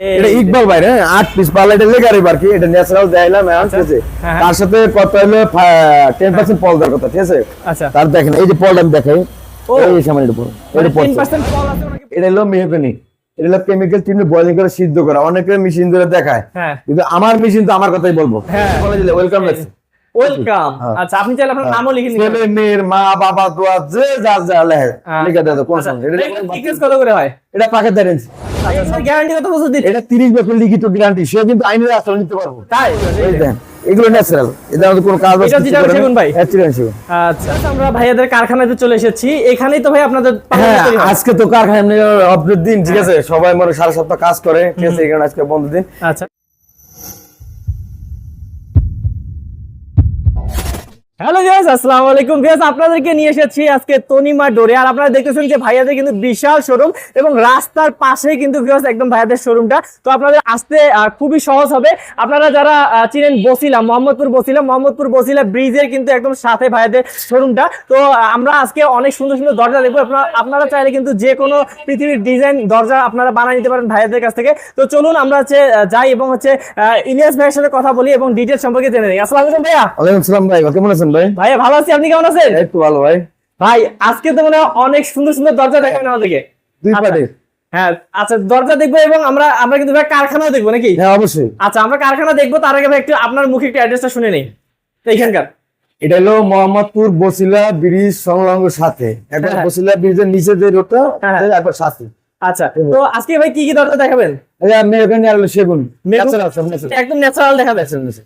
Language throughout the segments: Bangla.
এটা ইকবাল ভাই হ্যাঁ আট পিস পারলে এটা লেগারি কি? এটা ন্যাচারাল দেখাইলাম এখন ঠিক আছে? হ্যাঁ। তার সাথে কত হলো? টেন পার্সেন্ট পল দেওয়ার কথা ঠিক আছে? আচ্ছা। তার দেখেন এই যে পলটা আমি দেখাই। এই সামনে এটা পল মানে এটা পল 10% ফল আছে ওনাকে? এটা হলো এটা হলো কেমিক্যাল চিনি বয়লিং করে সিদ্ধ করা। অনেকের মেশিন ধরে দেখায়। হ্যাঁ। কিন্তু আমার মেশিন তো আমার কথাই বলব। হ্যাঁ। ওয়েলকাম ওয়েলকাম হ্যাঁ। আচ্ছা আপনি চাইলে আপনার নামও লিখে নিতে ছেলে মেয়ের মা বাবা দোয়া যে যা যা লেখে হ্যাঁ। লিখে দেয় তো, কোন আচ্ছা, সমস্যা এটা এটা- কত করে হয়? এটা পাকে দেন গ্যারান্টি কত বছর দিচ্ছে? এটা তিরিশ বছর লিখিত গ্যারান্টি সে কিন্তু আইনের আশ্রয় নিতে পারব। তাই? এই দেন এগুলো ন্যাচারাল এটা আমাদের কোনো কাজ এটা চিটাগাং সেগুন ভাই? চিটাগাং সেগুন। আচ্ছা আমরা ভাইয়াদের কারখানাতে চলে এসেছি। এখানেই তো ভাই আপনাদের হ্যাঁ হয়। আজকে তো কারখানা দিন ঠিক আছে? সবাই মনে সারা সপ্তাহ কাজ করে ঠিক আছে এখানে আজকে বন্ধ দিন আচ্ছা। হ্যালো গাইস আসসালামু আলাইকুম। ভিউয়ার্স আপনাদেরকে নিয়ে এসেছি আজকে তনিমা ডোরে। আর আপনারা দেখতেছেন যে ভাইয়াদের কিন্তু বিশাল শোরুম এবং রাস্তার পাশেই কিন্তু ভিউয়ার্স একদম ভাইয়াদের শোরুমটা তো আপনাদের আসতে খুবই সহজ হবে। আপনারা যারা চিনেন বসিলা, মোহাম্মদপুর বসিলা মোহাম্মদপুর বসিলা ব্রিজের কিন্তু একদম সাথে ভাইয়াদের শোরুমটা তো, আমরা আজকে অনেক সুন্দর সুন্দর দরজা দেখব। আপনারা চাইলে কিন্তু যে কোনো পৃথিবীর ডিজাইন দরজা আপনারা বানিয়ে নিতে পারেন ভাইয়াদের কাছ থেকে। তো চলুন, আমরা হচ্ছে যাই এবং হচ্ছে ইলিয়াস ভাইয়ের সাথে কথা বলি এবং ডিটেলস সম্পর্কে জেনে নিই। আসসালামু ভাইয়া। ওয়ালাইকুম সালাম ভাই কেমন আছেন? ভাই? ভাইয়া ভালো আছি। আপনি কেমন আছেন? একটু ভালো ভাই। ভাই আজকে তো মানে অনেক সুন্দর সুন্দর দরজা দেখাবেন আমাদেরকে। দুই আচ্ছা। পাটে হ্যাঁ আচ্ছা দরজা দেখব এবং আমরা আমরা কিন্তু ভাই কারখানাও দেখব নাকি? হ্যাঁ অবশ্যই। আচ্ছা আমরা কারখানা দেখব তার আগে ভাই একটু আপনার মুখে একটু অ্যাড্রেসটা শুনে নেই। এইখানকার এটা হলো মোহাম্মদপুর বসিলা ব্রিজ সংলগ্ন সাথে। একবার হ্যাঁ। বসিলা ব্রিজের নিচে যে রোডটা হ্যাঁ। একবার সাথে। আচ্ছা তো আজকে ভাই কি কি দরজা দেখাবেন? এখানে সেগুন। একদম ন্যাচারাল।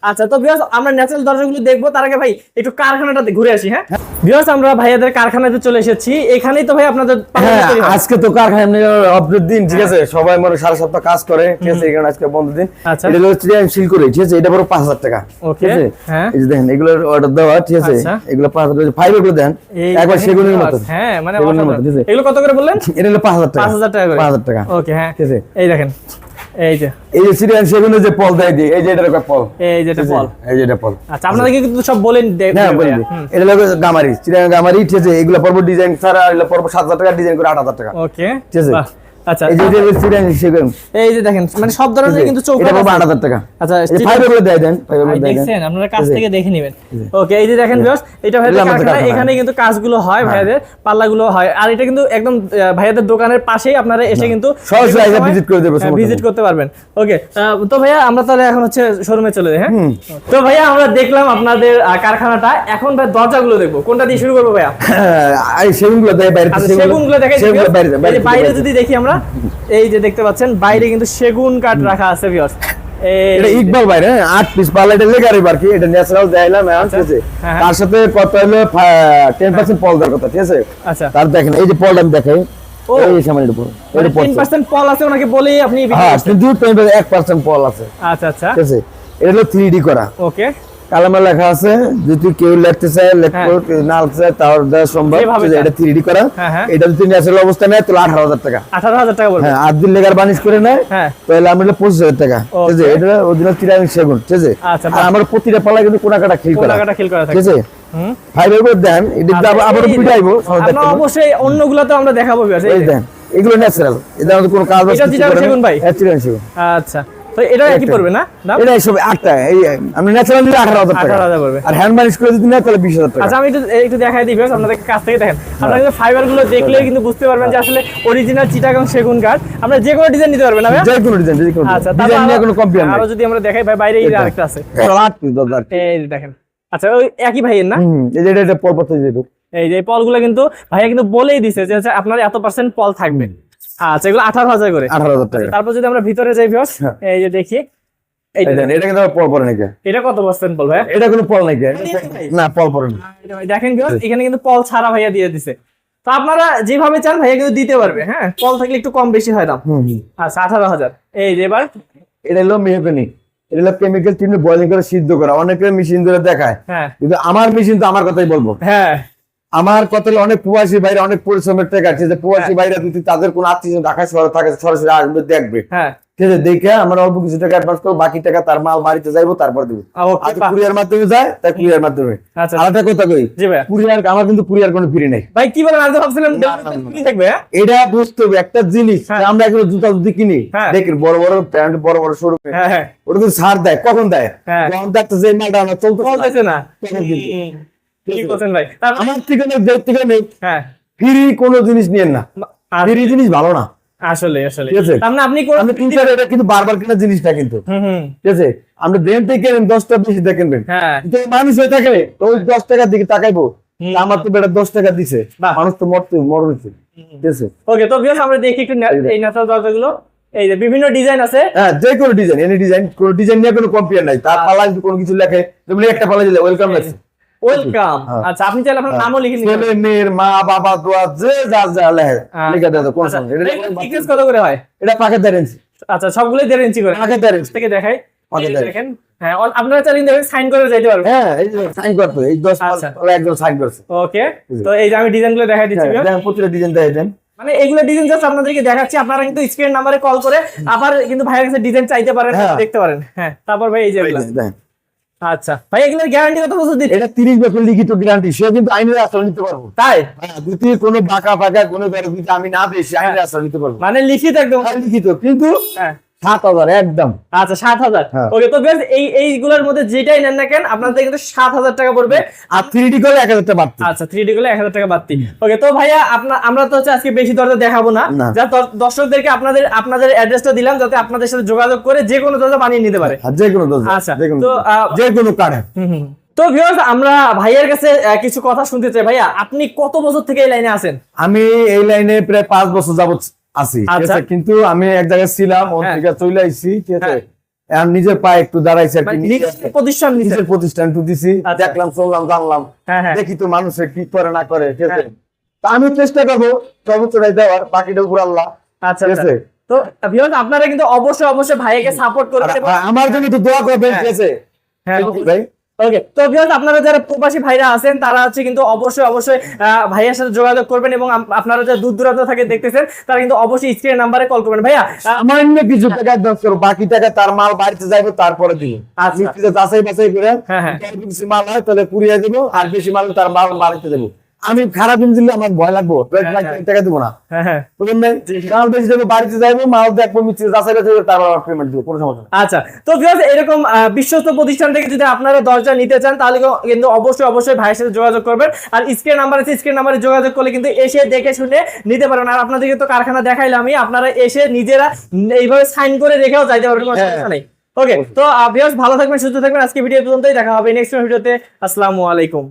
আচ্ছা তো বিয়াস আমরা ন্যাচারাল দরজাগুলো দেখব তার আগে ভাই একটু কারখানাটাতে ঘুরে আসি হ্যাঁ? বিয়াস আমরা ভাইয়াদের কারখানাতে চলে এসেছি। এখানেই তো ভাই আপনাদের পাঠানো হ্যাঁ তৈরি হয়। আজকে তো কারখানা অপরের দিন ঠিক আছে? সবাই মনে সারা সপ্তাহ কাজ করে ঠিক আছে? এখানে আজকে বন্ধ দিন। আচ্ছা। এটা হলো সিল করে ঠিক আছে? এটা বড় পাঁচ হাজার টাকা Okay, হ্যাঁ। এই যে দেখেন এগুলোর অর্ডার দেওয়া ঠিক আছে? আচ্ছা। এগুলো পাঁচ হাজার ফাইভ এগুলো দেন একবার সেগুনের মতো হ্যাঁ মানে? এগুলো কত করে বললেন? এটা হলো পাঁচ হাজার টাকা। পাঁচ হাজার টাকা পাঁচ হাজার টাকা। ওকে হ্যাঁ। ঠিক আছে? এই দেখেন। এই যে। এই যে সেগুনের যে পল দেয় দিয়ে এই যে এটা একটা পল। এই যেটা এটা পল। এই যে এটা পল। আচ্ছা আপনাদেরকে কিন্তু সব বলেন হ্যাঁ এটা লাগে গামারি। গামারি ঠিক আছে? এগুলো পর্ব ডিজাইন ছাড়া এগুলো পর্ব সাত হাজার টাকা ডিজাইন করে আট হাজার টাকা। ওকে ঠিক আছে? বাহ, আচ্ছা। এই যে এটা সেগুন এই যে দেখেন মানে সব ধরনের কিন্তু চৌকাঠ এটা পড়বে আছে। টাকা। আচ্ছা এই যে স্টিল- ফাইভ এগুলো দেয় দেন ফাইভ ভাই, দেন দেখছেন আপনারা কাছ থেকে দেখে নেবেন। ওকে এই যে দেখেন ভিউয়ার্স এটা ভাইয়াদের কারখানা কারখানা। এখানে কিন্তু কাজগুলো হয় ভাইয়াদের পাল্লাগুলো হয়। আর এটা কিন্তু একদম আহ, দোকানের পাশেই আপনারা এসে কিন্তু করে ভিজিট করতে পারবেন। ওকে তো ভাইয়া আমরা তাহলে এখন হচ্ছে শোরুমে চলে যাই হ্যাঁ? তো ভাইয়া আমরা দেখলাম আপনাদের কারখানাটা। এখন ভাই দরজাগুলো দেখব। কোনটা দিয়ে শুরু করব ভাইয়া? হ্যাঁ, এই সেগুনগুলো দেয় বাইরে আচ্ছা সেগুনগুলো বাইরে যদি দেখি আমরা। এই যে দেখতে পাচ্ছেন বাইরে কিন্তু সেগুন কাঠ রাখা আছে ভিউয়ার্স এটা ইকবাল ভাই হ্যাঁ? আট পিস লেগারি আর কি? এটা ন্যাচারাল দেখাইলাম এখন ঠিক আছে? হ্যাঁ। তার সাথে কত হলো টেন পার্সেন্ট পল দেওয়ার কথা ঠিক আছে? আচ্ছা। তার দেখেন এই যে পলটা আমি দেখাই। এই পল মানে পল আছে ওনাকে বলেই আপনি হ্যাঁ কিন্তু এক পার্সেন্ট পল আছে। আচ্ছা আচ্ছা। ঠিক আছে? এটা হলো থ্রি ডি করা। ওকে কালামে লেখা আছে যদি কেউ লিখতে চায় লিখতে না লিখতে চায় তাহলে দেওয়া সম্ভব। এটা থ্রি ডি করা হ্যাঁ, হ্যাঁ। এটা যদি ন্যাচারাল অবস্থা নেয় তাহলে আঠারো হাজার টাকা। আঠারো হাজার টাকা হ্যাঁ আট দিন লেগার বানিশ করে নেয় হ্যাঁ। তাহলে আমরা পঁচিশ হাজার টাকা। ঠিক আছে. এটা অরিজিনাল চিরামিক সেগুন ঠিক আছে? আচ্ছা, আর আমার প্রতিটা পালা কিন্তু কোনা কাটা খিল করা করা ঠিক আছে। ফাইভ এর দেন এটা আচ্ছা, আবার পিটাইবো অবশ্যই অন্যগুলো তো আমরা দেখাবো দেন এগুলো ন্যাচারাল এটা আমাদের কোনো কাজ করে ভাই? হ্যাঁ, সেগুন। আচ্ছা। তো এটা কি পড়বে না? এটা সব আটটা। এই ন্যাচারাল দিলে আঠারো হাজার টাকা। 18,000 পড়বে। আর হ্যান্ড বানিশ করে যদি তাহলে বিশ হাজার টাকা। আচ্ছা আমি একটু একটু দেখাই দিই viewers, আপনাদের কাছ থেকে দেখেন। আপনারা কিন্তু ফাইবারগুলো দেখলেই কিন্তু বুঝতে পারবেন যে আসলে অরিজিনাল চিটাগাং সেগুন কাঠ আমরা যে কোনো ডিজাইন নিতে পারবেন না? যে কোনো ডিজাইন যে কোনো আচ্ছা ডিজাইন নিয়ে কোনো আরও নেই। যদি আমরা দেখাই ভাই বাইরে এই আরেকটা আছে। এই দেখেন। আচ্ছা ওই একই ভাইয়ের না? এই যে এটা- পরপর যেটুকু এই যে পলগুলো কিন্তু ভাইয়া কিন্তু বলেই দিছে যে আপনার এত পার্সেন্ট পল থাকবে। আচ্ছা এগুলো আঠারো হাজার করে। আঠারো হাজার টাকা। তারপর যদি আমরা ভিতরে যাই ভিউস হ্যাঁ। এই যে দেখি এই এই যে দেন, এটা কিন্তু পল পরে নাকি? এটা কত পার্সেন্ট পল ভাইয়া? এটা কোনো পল নাকি? না পল পরে না। দেখেন ভিউস এখানে কিন্তু পল ছাড়া ভাইয়া দিয়ে দিছে। তো আপনারা যেভাবে চান ভাইয়া কিন্তু দিতে পারবে হ্যাঁ? পল থাকলে একটু কম বেশি হয় দাম। আচ্ছা আঠারো হাজার। এই যে এবার? এটা হলো মেহগনি। এটা হলো কেমিক্যাল চিনি বয়লিং করে সিদ্ধ করা। অনেকের মেশিন ধরে দেখায়। হ্যাঁ। কিন্তু আমার মেশিন তো আমার কথাই বলব। হ্যাঁ। আমার কথা অনেক প্রবাসী বাইরে অনেক পরিশ্রমের টাকা আছে যে প্রবাসী হ্যাঁ। বাইরে যদি তাদের কোনো আত্মীয় ঢাকা শহরে থাকে সরাসরি আসবে দেখবে। হ্যাঁ। ঠিক আছে দেখে আমরা অল্প কিছু টাকা অ্যাডভান্স করব বাকি টাকা তার মাল বাড়িতে যাইবো তারপর দেবো। আর কুরিয়ার মাধ্যমে যায় তাই কুরিয়ার মাধ্যমে। আচ্ছা। আরেকটা কথা কই কুরিয়ার আমার কিন্তু কুরিয়ার কোনো ফ্রি নেই। ভাই কি বলেন ভাবছিলাম হ্যাঁ? এটা বুঝতে হবে একটা জিনিস হ্যাঁ। আমরা এখন জুতা যদি কিনি। হ্যাঁ। দেখেন বড় বড় ব্র্যান্ড বড় বড় শোরুমে হ্যাঁ হ্যাঁ। ওটা কিন্তু ছাড় দেয় কখন দেয়? হ্যাঁ। এই মালটা চলতে না। ভাই। মানে- আমার থেকে নেই দেড় থেকে নেই হ্যাঁ। ফ্রি কোনো জিনিস নিয়েন না। ফ্রি জিনিস ভালো না। আসলে আসলে। মানে আপনি কোন তিন চার এটা কিন্তু বারবার কেনা জিনিসটা কিন্তু। হুম হুম। ঠিক আছে? আমরা দেন থেকে কেনেন দশটা বেশি দিয়ে হ্যাঁ। মানুষ হয়ে থাকে তো ওই দশ টাকার দিকে তাকাইবো। আমার তো বেটা দশ টাকা দিছে। মানুষ তো মরতে ঠিক আছে? ওকে তো আমরা দেখি একটু এই ন্যাচারাল দরজাগুলো। এই যে বিভিন্ন ডিজাইন আছে। হ্যাঁ যে কোনো ডিজাইন এনি ডিজাইন কোনো ডিজাইন নিয়ে কোনো কম্পেয়ার নাই। তার পালা কোনো কিছু লেখে যেমন একটা পালা দিলে ওয়েলকাম লেখে। ওয়েলকাম হ্যাঁ। আচ্ছা আপনি চাইলে আপনার নামও লিখে নিতে ছেলে মেয়ের মা বাবা দোয়া যে যা যা লেখে হ্যাঁ। লিখে দেয় কোন আচ্ছা, এটা কত করে হয়? এটা পাকে আচ্ছা ইঞ্চি করে। পাকে থেকে দেখাই। পাকে দেখেন হ্যাঁ আপনারা চাইলে কিন্তু সাইন করে যাইতে পারবেন। হ্যাঁ এই যে সাইন করতে এই দশ মাস আচ্ছা। পরে একজন সাইন করছে। ওকে তো এই যে আমি ডিজাইনগুলো দেখাই দিচ্ছি হ্যাঁ, দেখেন প্রতিটা ডিজাইন দেয় দেন। মানে এগুলো ডিজাইন জাস্ট আপনাদেরকে দেখাচ্ছি আপনারা কিন্তু স্ক্রিন নাম্বারে কল করে আবার কিন্তু ভাইয়ের কাছে ডিজাইন চাইতে পারেন হ্যাঁ। দেখতে পারেন। হ্যাঁ তারপর ভাই এই যে। দেখেন আচ্ছা ভাই এগুলোর গ্যারান্টি কত বছর দিচ্ছে এটা বছর লিখিত গ্যারান্টি সে কিন্তু আইনের আশ্রয় নিতে পারব। তাই? হ্যাঁ যদি কোনো বাঁকা ফাঁকা কোনো বেরো আমি না পেয়েছি আইনের আশ্রয় নিতে পারব। মানে লিখিত একদম। হ্যাঁ, লিখিত কিন্তু হ্যাঁ। সাত হাজার একদম। আচ্ছা সাত হাজার। হ্যাঁ। ওকে তো guys, এই এইগুলোর মধ্যে যেটাই নেন না কেন আপনাদের কিন্তু সাত হাজার টাকা পড়বে। আর থ্রি ডি করলে এক হাজার টাকা বাড়তি। আচ্ছা থ্রি ডি গুলো এক হাজার টাকা বাড়তি। ওকে তো ভাইয়া আপনার আমরা তো হচ্ছে আজকে বেশি দরজা দেখাবো না। না। যা দর্শকদেরকে আপনাদের আপনাদের অ্যাড্রেসটা দিলাম যাতে আপনাদের সাথে যোগাযোগ করে যে কোনো দরজা বানিয়ে নিতে পারে। আর যে কোনো দরজা আচ্ছা, তো, যে কোনো কার্ডে হুম, হুম। তো ভিউয়ার্স আমরা ভাইয়ের কাছে কিছু কথা শুনতে চাই। ভাইয়া আপনি কত বছর থেকে এই লাইনে আছেন? আমি এই লাইনে প্রায় পাঁচ বছর যাবত আছি আচ্ছা। কিন্তু আমি এক জায়গায় ছিলাম হ্যাঁ। থেকে চলে আইছি ঠিক আছে হ্যাঁ। নিজের পায়ে একটু দাঁড়াইছি আর কি মানে নিজে- নিজের প্রতিষ্ঠান নিজের প্রতিষ্ঠান একটু দিছি আচ্ছা। দেখলাম জানলাম হ্যাঁ দেখি তো মানুষের কি করে না করে ঠিক আছে আমি চেষ্টা করব সর্বোচ্চটাই দেওয়ার বাকিটা উপর আল্লাহ আচ্ছা ঠিক আচ্ছা। আছে তো ভিউয়ার্স আপনারা কিন্তু অবশ্যই অবশ্যই ভাইকে সাপোর্ট আর- আমার জন্য তো দোয়া করবেন। ঠিক আছে হ্যাঁ ভাই ওকে তো ভিউয়ার্স আপনারা যারা প্রবাসী ভাইরা আছেন তারা হচ্ছে কিন্তু অবশ্যই অবশ্যই ভাইয়ার সাথে যোগাযোগ করবেন এবং আপনারা যারা দূর দূরান্ত থেকে দেখতেছেন তারা কিন্তু অবশ্যই স্ক্রিনের নাম্বারে কল করবেন ভাইয়া আমার সামান্য কিছু টাকা অ্যাডভান্স করো বাকি টাকা তার মাল বাড়িতে যাইবো তারপরে দিব আচ্ছা। মিস্ত্রিতে যাচাই বাছাই করে হ্যাঁ, হ্যাঁ। মাল হয় তাহলে কুড়িয়ে দেবো আর বেশি মাল তার মাল বাড়িতে দেবো আমি খারাপ দিলে আমার ভয় লাগবো। হ্যাঁ। টাকা দিব না। হ্যাঁ হ্যাঁ। বুঝলেন ভাই? মাল বেশি দেবো বাড়িতে যাইবো মাল দেখব মিস্ত্রি যাচাই বাছাই করে তারপর আমার পেমেন্ট দিব কোনো সমস্যা আচ্ছা তো ভিউয়ার্স এরকম বিশ্বস্ত প্রতিষ্ঠান থেকে যদি আপনারা দরজা নিতে চান তাহলে কিন্তু- অবশ্যই অবশ্যই ভাইয়ের সাথে যোগাযোগ করবেন। আর স্ক্রিন নাম্বার আছে স্ক্রিন নাম্বারে যোগাযোগ করলে কিন্তু এসে দেখে শুনে নিতে পারবেন আর আপনাদেরকে তো কারখানা দেখাইলাম আমি আপনারা এসে নিজেরা এইভাবে সাইন করে রেখেও যাইতে পারবেন কোনো হ্যাঁ। সমস্যা নেই। ওকে তো ভিউয়ার্স ভালো থাকবেন সুস্থ থাকবেন আজকে ভিডিও পর্যন্তই দেখা হবে নেক্সট ভিডিওতে আসসালামু আলাইকুম।